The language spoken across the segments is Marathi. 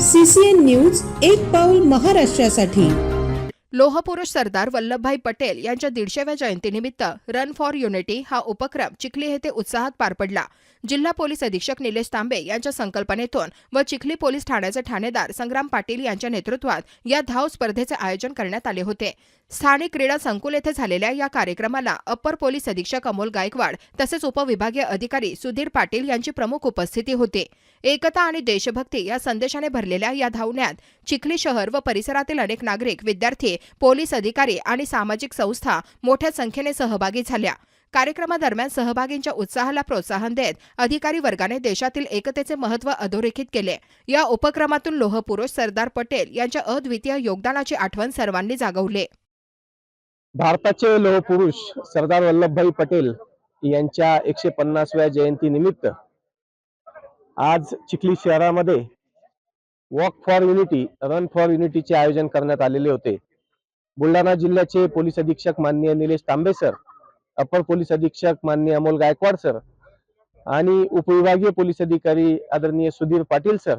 सीसीएन न्यूज एक पाऊल महाराष्ट्रासाठी. लोहपुरुष सरदार वल्लभभाई पटेल यांच्या दीडशेव्या जयंतीनिमित्त रन फॉर युनिटी हा उपक्रम चिखली येथे उत्साहात पार पडला. जिल्हा पोलीस अधीक्षक निलेश तांबे यांच्या संकल्पनेतून व चिखली पोलीस ठाण्याचे ठाणेदार संग्राम पाटील यांच्या नेतृत्वात या धाव स्पर्धेचे आयोजन करण्यात आले होते. स्थानिक क्रीडा संकुल येथे झालेल्या या कार्यक्रमाला अप्पर पोलीस अधीक्षक अमोल गायकवाड तसेच उपविभागीय अधिकारी सुधीर पाटील यांची प्रमुख उपस्थिती होती. एकता आणि देशभक्ती या संदेशाने भरलेल्या या धावण्यात चिखली शहर व परिसरातील अनेक नागरिक विद्यार्थी पोलीस अधिकारी आणि सामाजिक संस्था मोठ्या संख्येने सहभागी झाल्या. कार्यक्रमादरम्यान सहभागींच्या उत्साहाला प्रोत्साहन देत अधिकारी वर्गाने देशातील एकतेचे महत्त्व अधोरेखित केले. या उपक्रमातून लोहपुरुष सरदार पटेल यांच्या अद्वितीय योगदानाची आठवण सर्वांनी जागवली. भारताचे लोहपुरुष सरदार वल्लभभाई पटेल यांच्या एकशे पन्नासव्या जयंती निमित्त आज चिखली शहरामध्ये walk for unity run for युनिटीचे आयोजन करण्यात आलेले होते. बुलढाणा जिल्ह्याचे पोलीस अधीक्षक माननीय निलेश तांबे सर अपर पोलीस अधीक्षक माननीय अमोल गायकवाड सर आणि उपविभागीय पोलीस अधिकारी आदरणीय सुधीर पाटील सर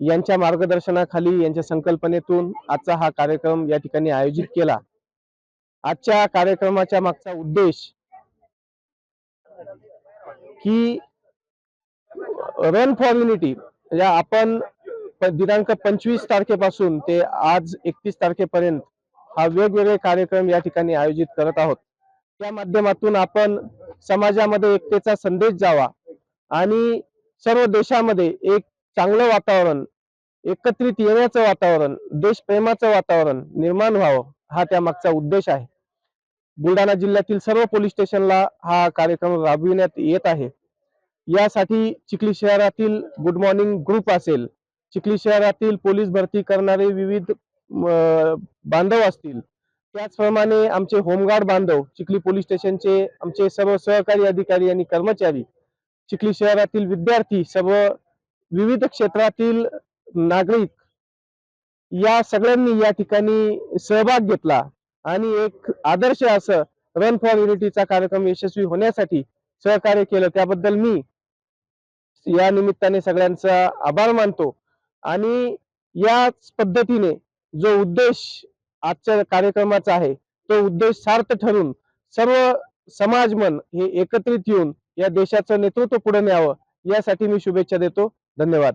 यांच्या मार्गदर्शनाखाली यांच्या संकल्पनेतून आजचा हा कार्यक्रम या ठिकाणी आयोजित केला. आजच्या कार्यक्रमाच्या मागचा उद्देश की रन फॉर युनिटी म्हणजे आपण दिनांक पंचवीस तारखेपासून ते आज एकतीस तारखेपर्यंत हा वेगवेगळे कार्यक्रम या ठिकाणी आयोजित करत आहोत. त्या माध्यमातून आपण समाजामध्ये एकतेचा संदेश जावा आणि सर्व देशामध्ये एक चांगलं वातावरण एकत्रित येण्याचं वातावरण देशप्रेमाचं वातावरण निर्माण व्हावं हा त्या मागचा उद्देश आहे. बुलढाणा जिल्ह्यातील सर्व पोलीस स्टेशनला हा कार्यक्रम राबविण्यात येत आहे. यासाठी चिखली शहरातील गुड मॉर्निंग ग्रुप असेल चिखली शहरातील पोलीस भरती करणारे विविध बांधव असतील. त्याचप्रमाणे आमचे होमगार्ड बांधव चिखली पोलीस स्टेशनचे आमचे सर्व सहकारी अधिकारी आणि कर्मचारी चिखली शहरातील विद्यार्थी सर्व विविध क्षेत्रातील नागरिक या सगळ्यांनी या ठिकाणी सहभाग घेतला. आणि एक आदर्श असं रन फॉर युनिटीचा कार्यक्रम यशस्वी होण्यासाठी सहकार्य केलं. त्याबद्दल मी या निमित्ताने सगळ्यांचा आभार मानतो. आणि याच पद्धतीने जो उद्देश आजच्या कार्यक्रमाचा आहे तो उद्देश सार्थ ठरून सर्व समाजमन हे एकत्रित येऊन या देशाचं नेतृत्व पुढे न्यावं यासाठी मी शुभेच्छा देतो. धन्यवाद.